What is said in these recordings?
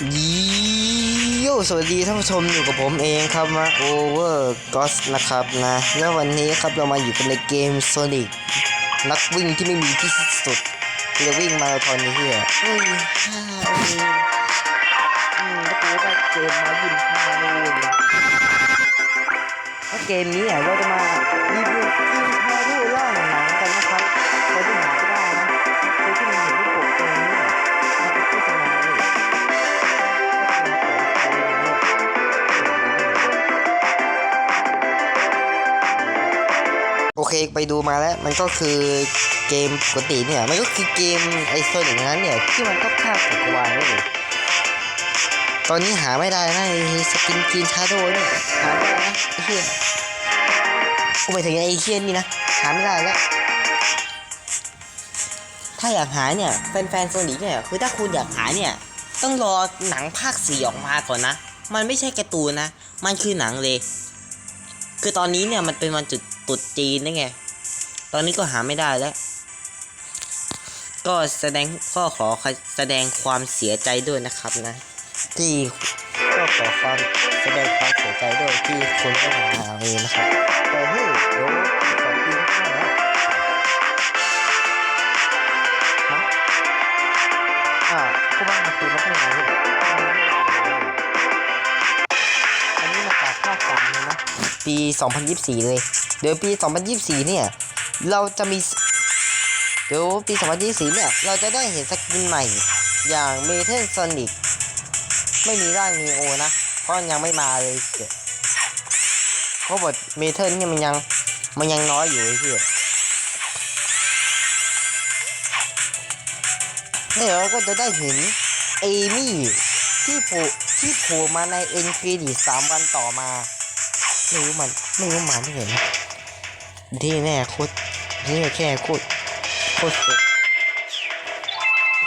โยสวัสดีท่านผู้ชมอยู่กับผมเองครับมา Over Ghost นะครับนะแล้ววันนี้ครับเรามาอยู่กันในเกม Sonic นักวิ่งที่ไม่มีที่สิ้นสุดจะวิ่งมาราธอนนี้เฮียเฮ้ยฮ่าเอ้ยอืมแล้วกูก็เกมมายินข้านู่นแล้วเกมนี้อะเราจะมารีวิววิ่ง เคไปดูมาแล้ว มันก็คือเกมปกติเนี่ย มันก็คือเกมไอโซนอย่างนั้นเนี่ย ที่มันก็ข้ามจักรวาลเลยตอนนี้หาไม่ได้นะไอสกินกีนชาโดเนี่ยหาไม่ได้นะไอเฮียกูไปถึงไอเฮียนี่นะ หาไม่ได้แล้ว ถ้าอยากหาเนี่ยแฟนๆโซนิกเนี่ยคือถ้าคุณอยากหาเนี่ย ต้องรอหนังภาคสี่ออกมาก่อนนะ มันไม่ใช่การ์ตูนนะ มันคือหนังเลย คือตอนนี้เนี่ยมันเป็นวันจุด ตรุษจีนนี่ไง ตอนนี้ก็หาไม่ได้แล้ว ก็แสดงก็ขอแสดงความเสียใจด้วยนะครับนะ ที่ก็ขอความแสดงความเสียใจด้วยที่คุณต้องมาหาเองนะครับแต่เฮ้ยเดี๋ยวอีกสองปีข้างหน้าฮะอ่าผู้บ้านมาคือมันต้องมาเลยอันนี้มาจากภาคสามเลยนะปี 2024 เลย เดี๋ยวปี 2024 เนี่ย เราจะมี เดี๋ยวปี 2024 เนี่ย เราจะได้เห็นสกินใหม่ อย่างเมเทนซอนิกไม่มีร่างนีโอนะ เพราะยังไม่มาเลยเพราะบทเมเทนเนี่ยมันยัง มันยังน้อยอยู่ไอ้เหี้ยเดี๋ยวเราก็จะได้เห็นเอมี่ที่โผล่ที่โผล่มาในเอ็นครีดิสามวันต่อมา ไม่รู้มัน ไม่รู้มันที่ไหน นะที่แน่โคตรนี่แค่โคตรโคตรสุด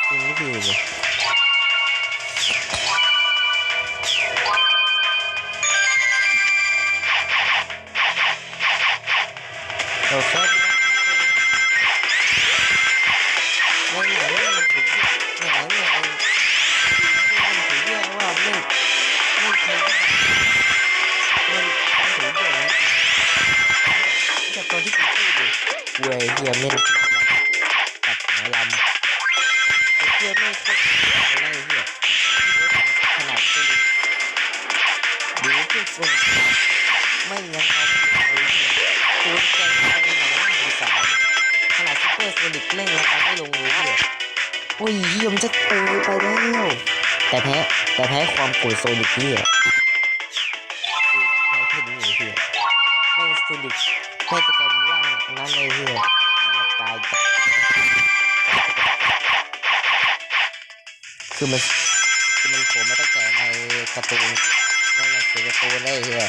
จริงไม่ดีเลยโอเค เว้ยเฮียเม่นถึงกับกับหมอลำไอ้เฮียไม่โคตรอะไรเฮียขนาดเป็นหรือเพื่อนส่วนไม่ยังเอาไม่ลงเลยเฮียตัวใจใจหนังหัวสาวขนาดซุปเปอร์โซนิกเล่นยังเอาไม่ลงเลยเฮียโอ้ยเฮียมันจะเตยไปแล้วแต่แพ้แต่แพ้ความโกรธโซนิกเฮีย คือมันคือมันโผล่มาตั้งแต่ในการ์ตูนในหนังสือการ์ตูนเลยเฮีย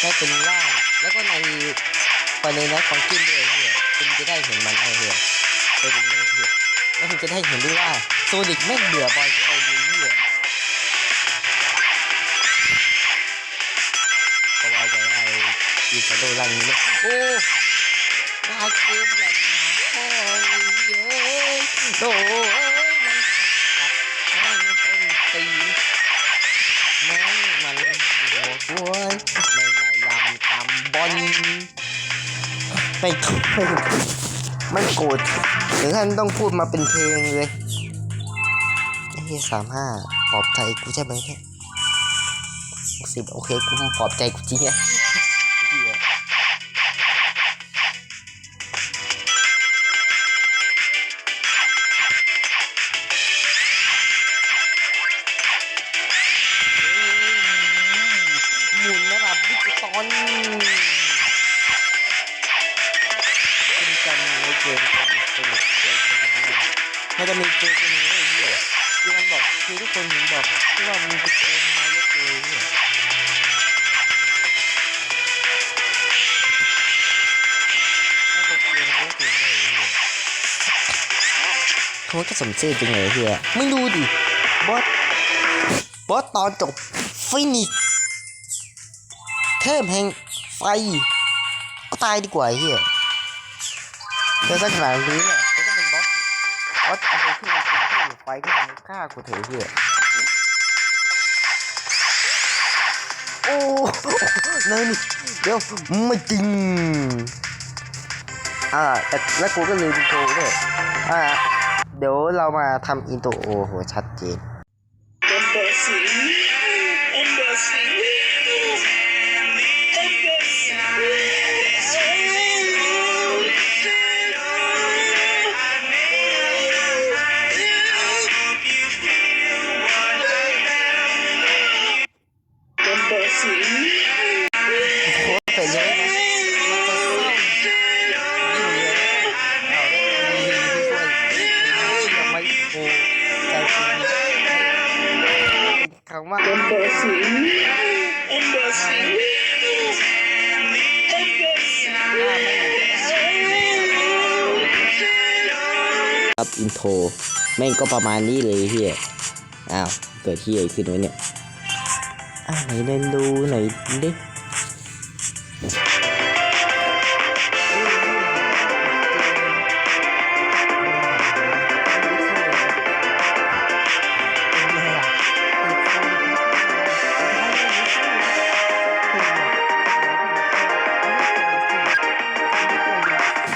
ได้เป็นร่าแล้วก็ในไปในนั้นของกินด้วยเฮียคุณจะได้เห็นมันไอ้เฮียโซนิกไม่เฮียแล้วคุณจะได้เห็นด้วยว่าโซนิกไม่เบื่อบอยโซนิกเฮียก็ว่าจะไอ้ยีสโดร่างนี้เลยโอ้อาเกมแบบโอ้ยเย้ยโอ้ ไม่ไม่ไม่โกรธถึงขั้นต้องพูดมาเป็นเพลงเลยไอ้เฮียสามห้าปลอบใจกูใช่ไหมเนี่ยสิบโอเคกูปลอบใจกูจริงเหี้ยหมุนระดับดิจิตอล จะมีเกมตัวนี้ไอ้เหี้ยที่มันบอกคือทุกคนเห็นบอกที่ว่ามันเกมนาเล็กมนายกเลยไอ้เหี้ยเขาก็สมชื่อจริงเลยไอ้เหี้ยไม่ดูดิ บอส บอสตอนจบฟินิชเทพแห่งไฟ ก็ตายดีกว่าเฮียแล้วสักขนาดนี้เนี่ย ไปก็ฆ่ากูเถอะเพี่โอ้นั่นเดี๋ยวไม่จริง อ่า แต่แล้วกูก็ลืมโทรด้วยอ่า เดี๋ยวเรามาทำอินโทรโอโห ชัดเจนเป็นเบสี โค้ดไปเยอะนะมันจะเศร้ายิ่งเยอะเอาได้ดีที่ช่วยที่ทำให้โคใจจริงคำว่า Embassy. Embassy. Embassy. ครับอินโทรแม่งก็ประมาณนี้เลยเฮียอ้าว เกิดเฮียขึ้นไว้เนี่ย อ่าไหนเดินดูไหนอยดิ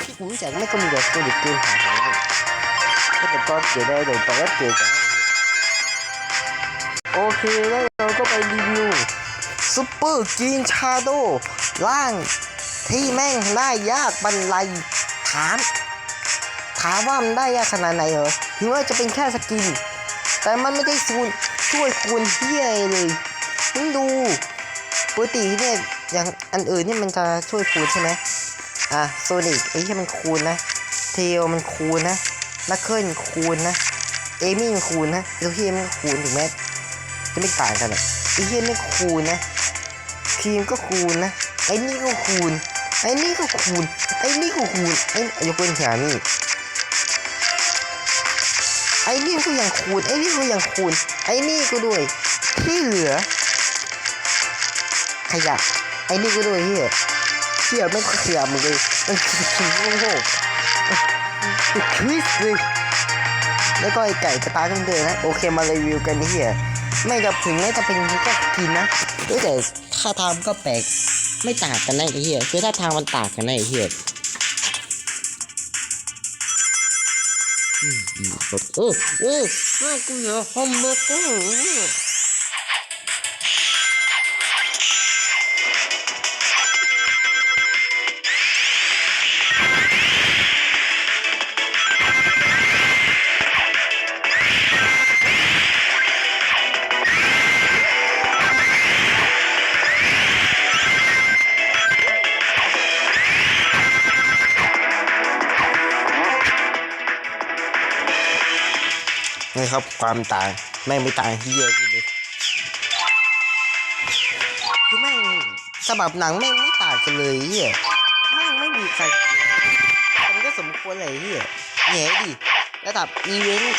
ที่ผมรู้จักไม่ก็มีแต่ โอเคแล้วเราก็ไปรีวิวซุปเปอร์กรีนชาโดร่างที่แม่งได้ยากบรรลัยถาม ถามว่ามันได้ยากขนาดไหนเหรอถึงว่าจะเป็นแค่สกิน แต่มันไม่ได้ซูนช่วยคูณเฮียเลยมึงดูปกติเนี่ยอย่างอันอื่นนี่มันจะช่วยคูณใช่ไหมอะโซนิกไอ้ที่มันคูณนะ เทลมันคูณนะนักเคิลคูณนะ เอมี่มันคูณนะลูกเฮียมันคูณถูกไหม จะไม่ต่างกันอะไอ้เฮียไม่คูณนะครีมก็คูณนะไอ้นี่ก็คูณไอ้นี่ก็คูณไอ้นี่ก็คูณไอ้ยกเว้นแถวนี่ไอ้นี่ก็ยังคูณไอ้นี่ก็ยังคูณไอ้นี่ก็ด้วยที่เหลือ ขยะไอ้นี่ก็ด้วยเฮียเชี่ยไม่ขียมึงเลยมันคือคิงโง่โง่คือคริสเลยแล้วก็ไอไก่สตาร์ทเดินนะโอเคมารีวิวกันนี่เฮีย ไม่จะถึงแม้จะเป็นก็กินนะด้วยแต่ท่าทางก็แปลกไม่ต่างกันนะไอ้เหี้ยคือท่าทางมันต่างกันนะไอ้เหี้ยอืมอืมแบบเออเออน่ากูเหรอฮอมเบอร์เกอร์ ครับ ความต่างแม่งไม่ต่างเฮียจริงคือแม่งฉบับหนังแม่งไม่ต่างกันเลยเฮียแม่งไม่มีใครมันก็สมควรเลยเฮียแหง่ดิระดับอีเวนต์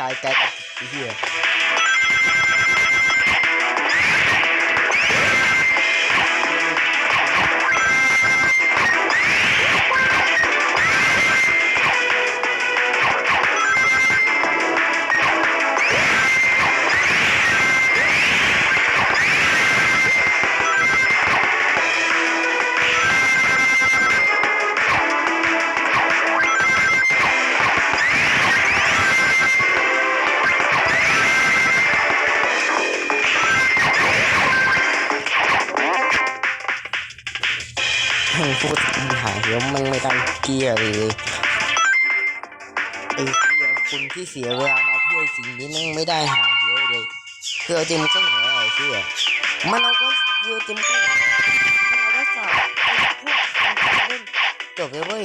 ร่างนำกายกลายเป็นไอ้เหี้ย ยวมันไม่ตั้งเกียร์เลยไอ้เหี้ยคุณที่เสียเวลามาเพื่อสิ่งนี้แม่งไม่ได้หาเยอะเลยเพื่อจริงมันก็เหนื่อยไอ้เหี้ยมันเอาไว้เยอะเต็มที่มันเอาไว้สอบไอ้พวกคนเล่นจบเลยเว้ย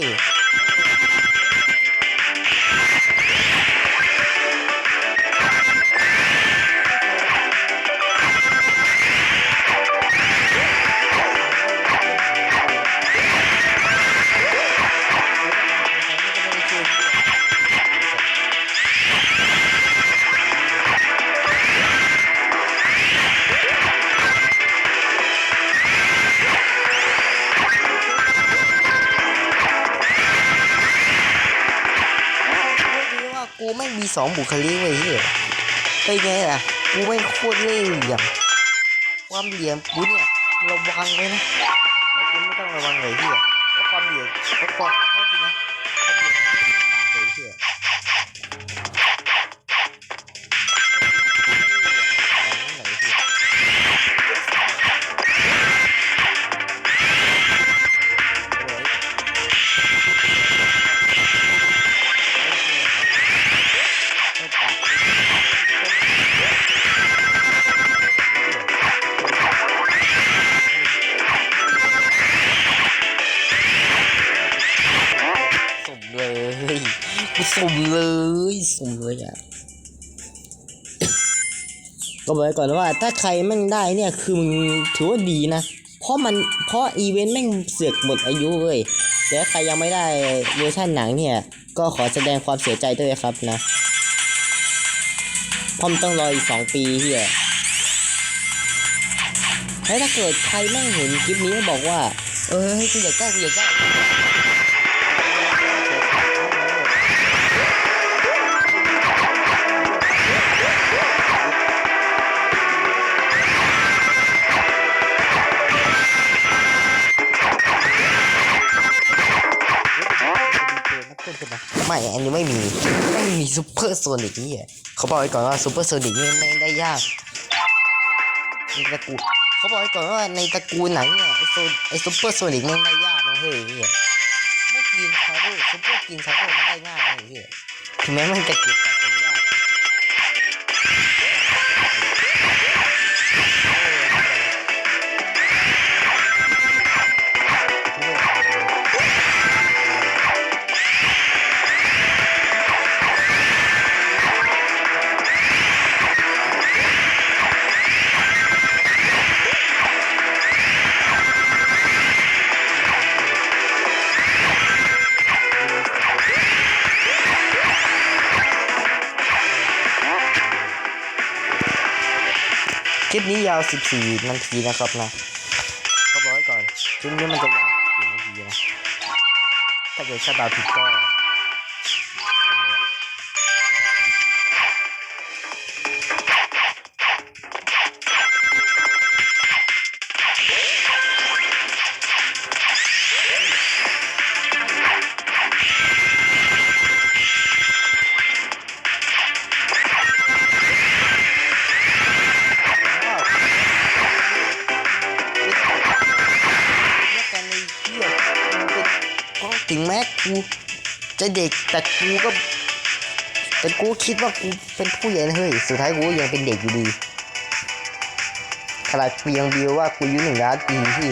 ไม่ดีว่ากูไม่มีสองบุคลิกเว้ยเฮ้ยเป็นไงล่ะกูไม่งโคตรเล่ห์เหลี่ยมความเหลี่ยมกูเนี่ยระวังไว้นะแต่กูไม่ต้องระวังเลยเฮ้ยเพราะความเหลี่ยมเพราะความ ก็บอกไว้ก่อนว่า ถ้าใครแม่งได้เนี่ยคือมึงถือว่าดีนะ เพราะมันเพราะอีเวนต์แม่งเสือกหมดอายุเว้ยแต่ถ้าใครยังไม่ได้เวอร์ชันหนังเนี่ย ก็ขอแสดงความเสียใจด้วยครับนะเพราะมันต้องรออีกสองปีเฮียแล้วถ้าเกิดใครแม่งเห็นคลิปนี้บอกว่า เออให้ยกูอยากได้กูอยากได้ ไม่อันนี้ไม่มีไม่มีซูเปอร์โซนิกนี่เขาบอกไว้ก่อนว่าซูเปอร์โซนิกนี่ไม่ได้ยากในตระกูลเขาบอกไว้ก่อนว่าในตระกูลหนังเนี่ยไอโซไอซูเปอร์โซนิกไม่ได้ยากนะเฮ้ยเนี่ยไม่กินชาโดซูเปอร์กินชาโดไม่ได้ง่ายนะเฮ้ยถึงแม้มันจะเก็บ คลิปนี้ยาว 14 นาทีนะครับนะเขาบอกไว้ก่อนคลิปนี้มันจะยาว14นาทีนะถ้าเกิดชาดาวผิดก็ จะเด็กแต่กูก็แต่กูคิดว่ากูเป็นผู้ใหญ่นะเฮ้ยสุดท้ายกูก็ยังเป็นเด็กอยู่ดีขนาดเพียงเดียวว่ากูอายุหนึ่งล้านปีที่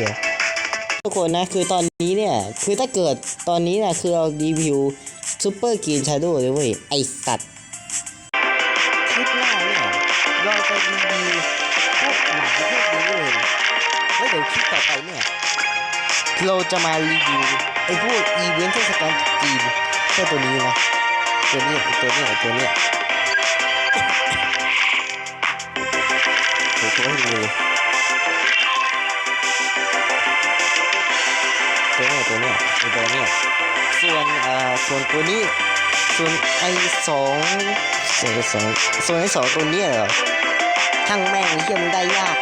ทุกคนนะคือตอนนี้เนี่ย คือถ้าเกิดตอนนี้นะคือเรารีวิวซูเปอร์กีนชาโดเลยเว้ยไอสัตว์คลิปหน้าเนี่ยเราจะรีวิวพวกหนังพวกนี้เลยแล้วเดี๋ยวคลิปต่อไปเนี่ย เราจะมารีวิวไอ้พวกอีเวนต์เทศกาลจีน แค่ตัวนี้นะตัวนี้ตัวนี้ตัวนี้ตัวให้เลยตัวนี้ตัวนี้ตัวนี้ส่วนอ่าส่วนตัวนี้ส่วนไอ้สองส่วนไอสองส่วนไอ้สองตัวนี้เหรอช่างแม่งเหี้ยมได้ยาก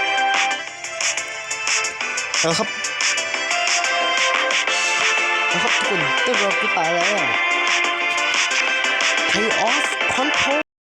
เอาครับนะครับทุกคนตัวเราคือไปแล้ว Playoff-Konto